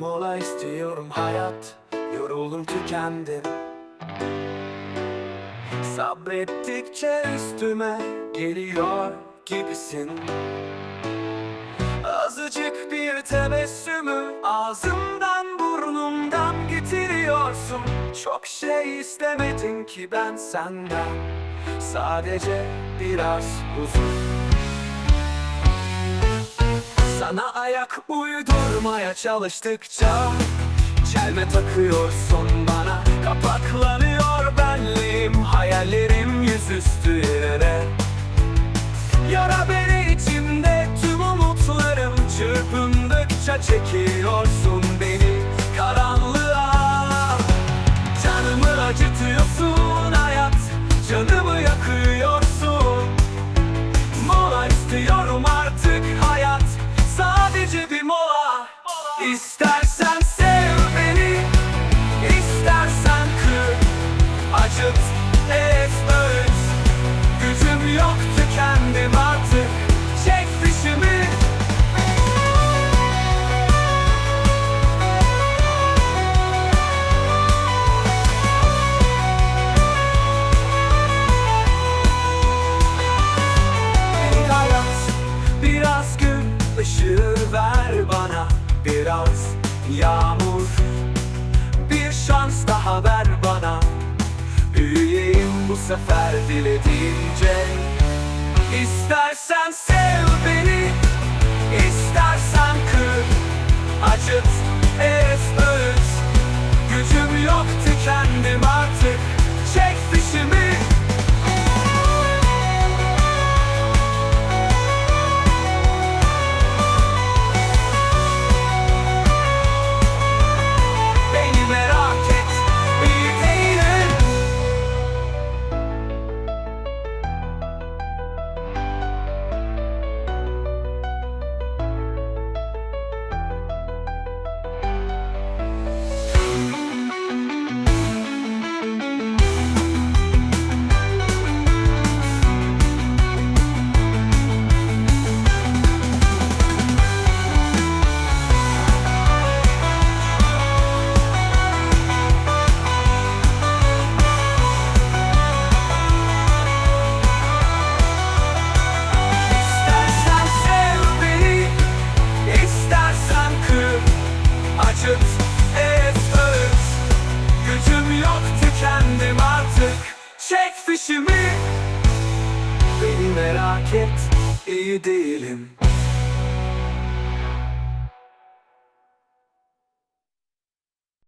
Anlamıyorum hayat Yoruldum tükendim. Sabrettikçe üstüme geliyor gibisin. Azıcık bir tebessümü ağzımdan burnumdan getiriyorsun. Çok şey istemedim ki ben senden. Sadece biraz huzur Sana ayak uydurmaya çalıştıkça Çelme takıyorsun bana Kapaklanıyor benliğim Hayallerim yüzüstü yere Yara beni içimde tüm umutlarım Çırpındıkça çekiyorsun İstersen sev beni İstersen kır. Acıt, ez, öğüt. Gücüm yok tükendim artık. Çek fişimi. Hayat, biraz gün ışığı ver bana Biraz yağmur, bir şans daha ver bana. Büyüyeyim bu sefer dilediğince. İstersen sev beni, istersen kır. Acıt, ez, öğüt Gücüm yok tükendim fişimi. Beni merak et, iyi değilim